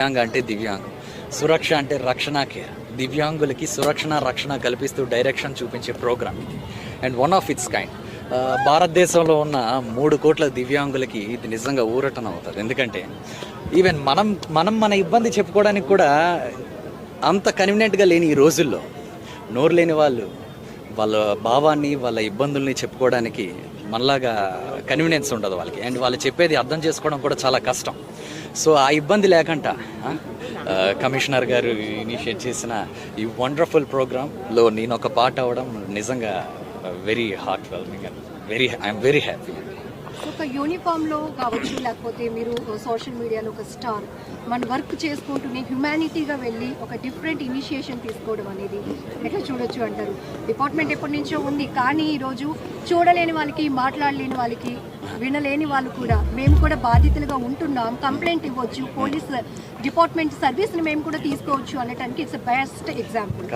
దివ్యాంగ అంటే దివ్యాంగం. సురక్ష అంటే రక్షణ కేర్. దివ్యాంగులకి సురక్షణ రక్షణ కల్పిస్తూ డైరెక్షన్ చూపించే ప్రోగ్రామ్ ఇది. And one of its kind భారతదేశంలో ఉన్న మూడు కోట్ల దివ్యాంగులకి ఇది నిజంగా ఊరటన అవుతుంది. ఎందుకంటే ఈవెన్ మనం మనం మన ఇబ్బంది చెప్పుకోవడానికి కూడా అంత కన్వీనియంట్గా లేని ఈ రోజుల్లో నోరు లేని వాళ్ళు వాళ్ళ భావాన్ని వాళ్ళ ఇబ్బందుల్ని చెప్పుకోవడానికి మనలాగా కన్వీనియన్స్ ఉండదు వాళ్ళకి. అండ్ వాళ్ళు చెప్పేది అర్థం చేసుకోవడం కూడా చాలా కష్టం. సో ఆ ఇబ్బంది లేకుండా కమిషనర్ గారు ఇనిషియేట్ చేసిన ఈ వండర్ఫుల్ ప్రోగ్రాంలో నేను ఒక పార్ట్ అవ్వడం నిజంగా very overwhelming and very I'm very happy ఒక యూనిఫామ్లో కావచ్చు లేకపోతే మీరు సోషల్ మీడియాలో ఒక స్టార్ మన వర్క్ చేసుకుంటూనే హ్యుమానిటీగా వెళ్ళి ఒక డిఫరెంట్ ఇనిషియేషన్ తీసుకోవడం అనేది ఎట్లా చూడొచ్చు అంటారు? డిపార్ట్మెంట్ ఎప్పటి నుంచో ఉంది కానీ ఈరోజు చూడలేని వాళ్ళకి మాట్లాడలేని వాళ్ళకి వినలేని వాళ్ళు కూడా మేము కూడా బాధితులుగా ఉంటున్నాం. కంప్లైంట్ ఇవ్వచ్చు. పోలీస్ డిపార్ట్మెంట్ సర్వీస్ని మేము కూడా తీసుకోవచ్చు అనటానికి ఇట్స్ బెస్ట్ ఎగ్జాంపుల్.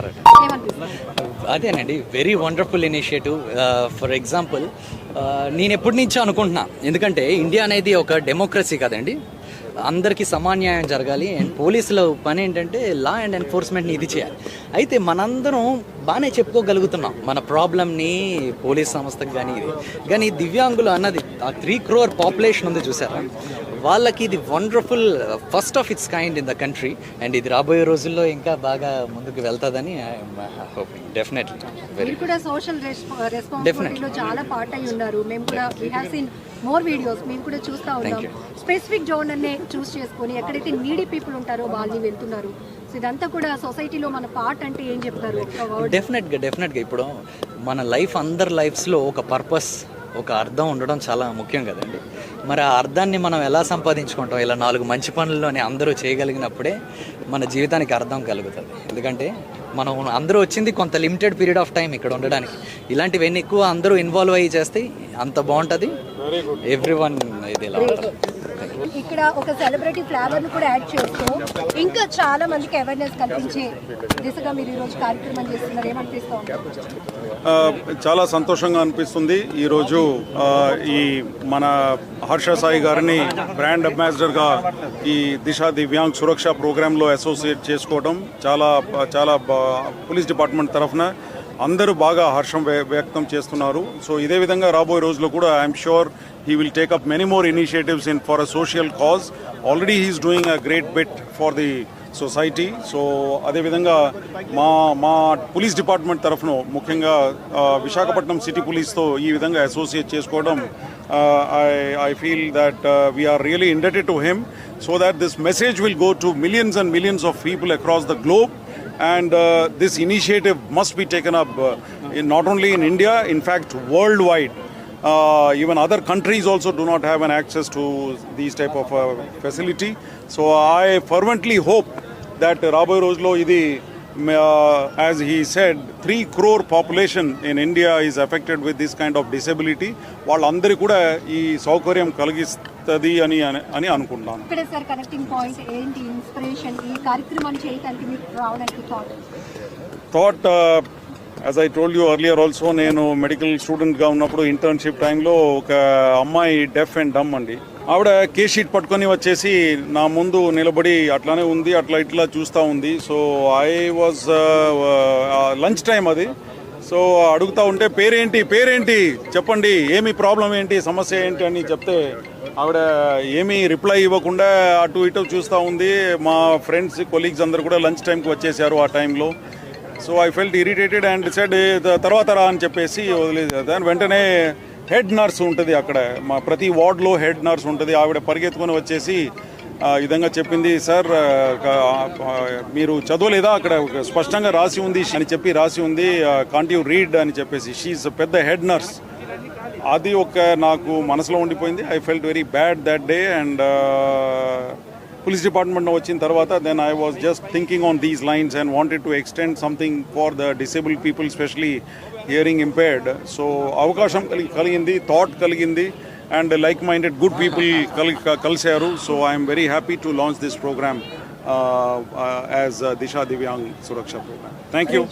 అదేనండి. Very wonderful initiative for example నేను ఎప్పటి నుంచో అనుకుంటున్నా. ఎందుకంటే ఇండియా అనేది ఒక డెమోక్రసీ కదండి. అందరికీ సమాన్యాయం జరగాలి. అండ్ పోలీసుల పని ఏంటంటే లా అండ్ ఎన్ఫోర్స్మెంట్ని ఇది చేయాలి. అయితే మనందరం బాగానే చెప్పుకోగలుగుతున్నాం. మన ప్రాబ్లమ్ని పోలీస్ సంస్థకు కానీ ఇది. కానీ దివ్యాంగులు అన్నది ఆ త్రీ క్రోర్ పాపులేషన్ ఉంది చూసారా? వాళ్ళకి ఇది wonderful first of its kind in the country and ఇది రాబోయే రోజుల్లో ఇంకా బాగా ముందుకు వెళ్తుందని హోపింగ్ డెఫినెట్లీ వెరీ మీరు కూడా సోషల్ రెస్పాన్సిబిలిటీలో చాలా పార్ట్ అయి ఉన్నారు. మేము కూడా we have seen more videos మేము కూడా చూస్తూ ఉన్నాం. స్పెసిఫిక్ జోన్ అనే చూస్ చేసుకొని ఎక్కడైతే నీడీ పీపుల్ ఉంటారో వాళ్ళని వెళ్తున్నారు. సో ఇదంతా కూడా సొసైటీలో మన పార్ట్ అంటే ఏం చెప్తారు. డెఫినెట్గా డెఫినెట్గా ఇప్పుడు మన లైఫ్ అందరి లైఫ్స్లో ఒక పర్పస్ ఒక అర్థం ఉండడం చాలా ముఖ్యం కదండి. మరి ఆ అర్థాన్ని మనం ఎలా సంపాదించుకుంటాం? ఇలా నాలుగు మంచి పనుల్లోనే అందరూ చేయగలిగినప్పుడే మన జీవితానికి అర్థం కలుగుతుంది. ఎందుకంటే మనం అందరూ వచ్చింది కొంత లిమిటెడ్ పీరియడ్ ఆఫ్ టైం ఇక్కడ ఉండడానికి. ఇలాంటివన్నీ ఎక్కువ అందరూ ఇన్వాల్వ్ అయ్యి చేస్తే అంత బాగుంటుంది. ఎవ్రీ వన్ ఇది ఇలా ఉంటుంది. ఇక్కడ ఒక సెలబ్రిటీ ఫ్లేవర్ను కూడా యాడ్ చేస్తూ ఇంకా చాలా మందికి అవేర్నెస్ కల్పించే దిశగా మీరు ఈరోజు కార్యక్రమం చేస్తున్నారు. ఏమనిపిస్తుంది చాలా సంతోషంగా అనిపిస్తుంది. ఈరోజు ఈ మన హర్ష సాయి గారిని బ్రాండ్ అంబాసిడర్గా ఈ దిశ దివ్యాంగ్ సురక్ష ప్రోగ్రాంలో అసోసియేట్ చేసుకోవడం చాలా చాలా పోలీస్ డిపార్ట్మెంట్ తరఫున అందరూ బాగా హర్షం వ్యక్తం చేస్తున్నారు. సో ఇదే విధంగా రాబోయే రోజుల్లో కూడా I'm sure he will take up many more initiatives in for a social cause already he's doing a great bit for the society so అదేవిధంగా మా మా పోలీస్ డిపార్ట్మెంట్ తరఫున ముఖ్యంగా ఆ, విశాఖపట్నం సిటీ పోలీస్తో ఈ విధంగా అసోసియేట్ చేసుకోవడం I I feel that we are really indebted to him so that this message will go to millions and millions of people across the globe and uh, this initiative must be taken up uh, in, not only in India, in fact, worldwide. Uh, even other countries also do not have an access to these type of uh, facility. So I fervently hope that Raboy Roslo Idi, uh, as he said, 3 crore population in India is affected with this kind of disability. వాళ్ళందరికీ కూడా ఈ సౌకర్యం కలిగిస్తుంది అని అని అనుకుంటున్నాను ఇక్కడ sir connecting point ఏంటి ఇన్స్పిరేషన్ ఈ కార్యక్రమాన్ని చేయడానికి మీకు రావడానికి thought thought as I told you earlier also నేను మెడికల్ స్టూడెంట్గా ఉన్నప్పుడు ఇంటర్న్షిప్ టైంలో ఒక అమ్మాయి డెఫ్ అండ్ డమ్ అండి. ఆవిడ కే షీట్ పట్టుకొని వచ్చేసి నా ముందు నిలబడి అట్లానే ఉంది అట్లా ఇట్లా చూస్తూ ఉంది. So I was lunch time అది. సో అడుగుతా ఉంటే పేరేంటి పేరేంటి చెప్పండి ఏమి ప్రాబ్లం ఏంటి సమస్య ఏంటి అని చెప్తే ఆవిడ ఏమీ రిప్లై ఇవ్వకుండా అటు ఇటు చూస్తూ ఉంది. మా ఫ్రెండ్స్ కొలీగ్స్ అందరు కూడా లంచ్ టైంకి వచ్చేసారు ఆ టైంలో so I felt irritated and said తర్వాత రా అని చెప్పేసి వదిలేదు దాని వెంటనే హెడ్ నర్స్ ఉంటుంది అక్కడ. మా ప్రతి వార్డ్లో హెడ్ నర్స్ ఉంటుంది. ఆవిడ పరిగెత్తుకొని వచ్చేసి విధంగా చెప్పింది సార్ మీరు చదవలేదా? అక్కడ స్పష్టంగా రాసి ఉంది అని చెప్పి రాసి ఉంది కాంట్ యూ రీడ్ అని చెప్పేసి. షీఈ్ పెద్ద హెడ్ నర్స్. అది ఒక నాకు మనసులో ఉండిపోయింది. I felt very bad that day and police department వచ్చిన తర్వాత then I was just thinking on these lines and wanted to extend something for the disable people specially hearing impaired so అవకాశం కలిగి కలిగింది థాట్ కలిగింది and like minded good people కలి కలిశారు. So I'm very happy to launch this programme as Disha Divyang Suraksha programme thank you